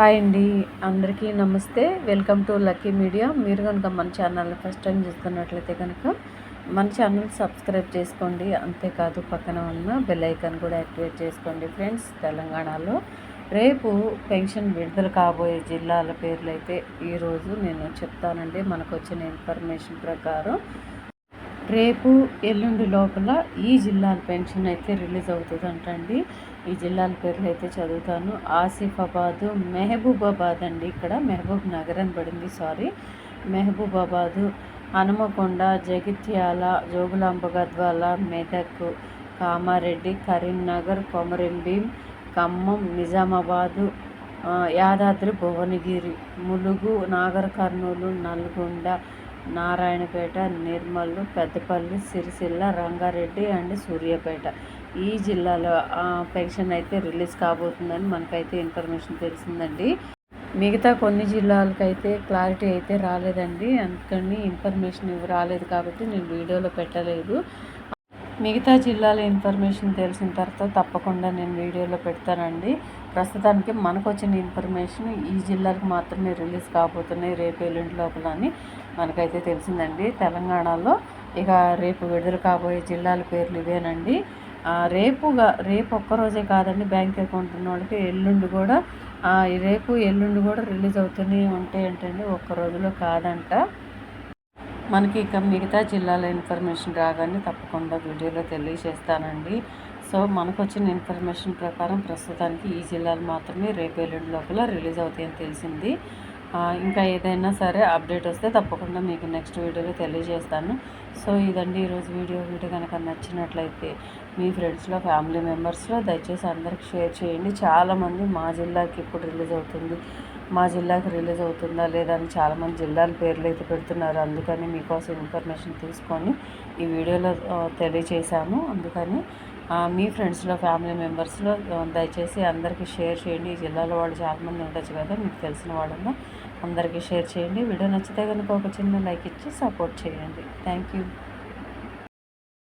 Hi అండి. అందరికీ నమస్తే. Welcome to Lucky Media. మీరు కనుక మన ఛానల్ని ఫస్ట్ టైం చూస్తున్నట్లయితే కనుక మన ఛానల్ సబ్స్క్రైబ్ చేసుకోండి. అంతేకాదు పక్కన ఉన్న బెల్ ఐకాన్ కూడా యాక్టివేట్ చేసుకోండి ఫ్రెండ్స్. తెలంగాణలో రేపు పెన్షన్ విడుదల కాబోయే జిల్లాల పేర్లు అయితే ఈరోజు నేను చెప్తానండి. మనకు వచ్చిన ఇన్ఫర్మేషన్ ప్రకారం రేపు ఎల్లుండి లోపల ఈ జిల్లాల పెన్షన్ అయితే రిలీజ్ అవుతుందంటండి. ఈ జిల్లాల పేర్లు అయితే చదువుతాను. ఆసిఫాబాదు మెహబూబాబాద్ అండి ఇక్కడ. మెహబూబ్ నగర్ అని పడింది sorry. Mahabubabad Hanamkonda Jagtial Jogulamba Gadwal Medak Kamareddy Karimnagar Komaram Bheem Khammam Nizamabad Yadadri Bhuvanagiri Mulugu Nagarkurnool Nalgonda Narayanpet Nirmal Peddapalli Sircilla Rangareddy and Suryapet. ఈ జిల్లాలో పెన్షన్ అయితే రిలీజ్ కాబోతుందని మనకైతే ఇన్ఫర్మేషన్ తెలిసిందండి. మిగతా కొన్ని జిల్లాలకైతే క్లారిటీ అయితే రాలేదండి. అందుకని ఇన్ఫర్మేషన్ రాలేదు కాబట్టి నేను వీడియోలో పెట్టలేదు. మిగతా జిల్లాల ఇన్ఫర్మేషన్ తెలిసిన తర్వాత తప్పకుండా నేను వీడియోలో పెడతానండి. ప్రస్తుతానికి మనకు వచ్చిన ఇన్ఫర్మేషన్ ఈ జిల్లాలకు మాత్రమే రిలీజ్ కాబోతున్నాయి రేపు ఎల్లుండి లోపల అని మనకైతే తెలిసిందండి. తెలంగాణలో ఇక రేపు విడుదల కాబోయే జిల్లాల పేర్లు ఇవేనండి. రేపుగా రేపు ఒక్కరోజే కాదండి బ్యాంక్ అకౌంట్ ఉన్న వాళ్ళకి ఎల్లుండి కూడా రేపు ఎల్లుండి కూడా రిలీజ్ అవుతూనే ఉంటాయంటండి. ఒక్క రోజులో కాదంట. మనకి ఇక మిగతా జిల్లాల ఇన్ఫర్మేషన్ రాగానే తప్పకుండా వీడియోలో తెలియజేస్తానండి. సో మనకు వచ్చిన ఇన్ఫర్మేషన్ ప్రకారం ప్రస్తుతానికి ఈ జిల్లాలు మాత్రమే రేపు ఎల్లుండి లోపల రిలీజ్ అవుతాయని తెలిసింది. ఇంకా ఏదైనా సరే అప్డేట్ వస్తే తప్పకుండా మీకు నెక్స్ట్ వీడియోలో తెలియజేస్తాను. సో ఇదండి ఈరోజు వీడియో. వీడియో కనుక నచ్చినట్లయితే మీ ఫ్రెండ్స్లో ఫ్యామిలీ మెంబర్స్లో దయచేసి అందరికి షేర్ చేయండి. చాలామంది మా జిల్లాకి ఇప్పుడు రిలీజ్ అవుతుంది. మా జిల్లాకి రిలీజ్ అవుతుందా లేదా అని చాలామంది జిల్లాల పేర్లు అయితే పెడుతున్నారు. అందుకని మీకోసం ఇన్ఫర్మేషన్ తీసుకొని ఈ వీడియోలో తెలియచేశాను అందుకని మీ ఫ్రెండ్స్లో ఫ్యామిలీ మెంబర్స్లో దయచేసి అందరికీ షేర్ చేయండి. ఈ జిల్లాలో వాళ్ళు చాలామంది ఉండొచ్చు కదా మీకు తెలిసిన వాళ్ళన్నా అందరికీ షేర్ చేయండి. వీడియో నచ్చితే కనుక ఒక చిన్న లైక్ ఇచ్చి సపోర్ట్ చేయండి. Thank you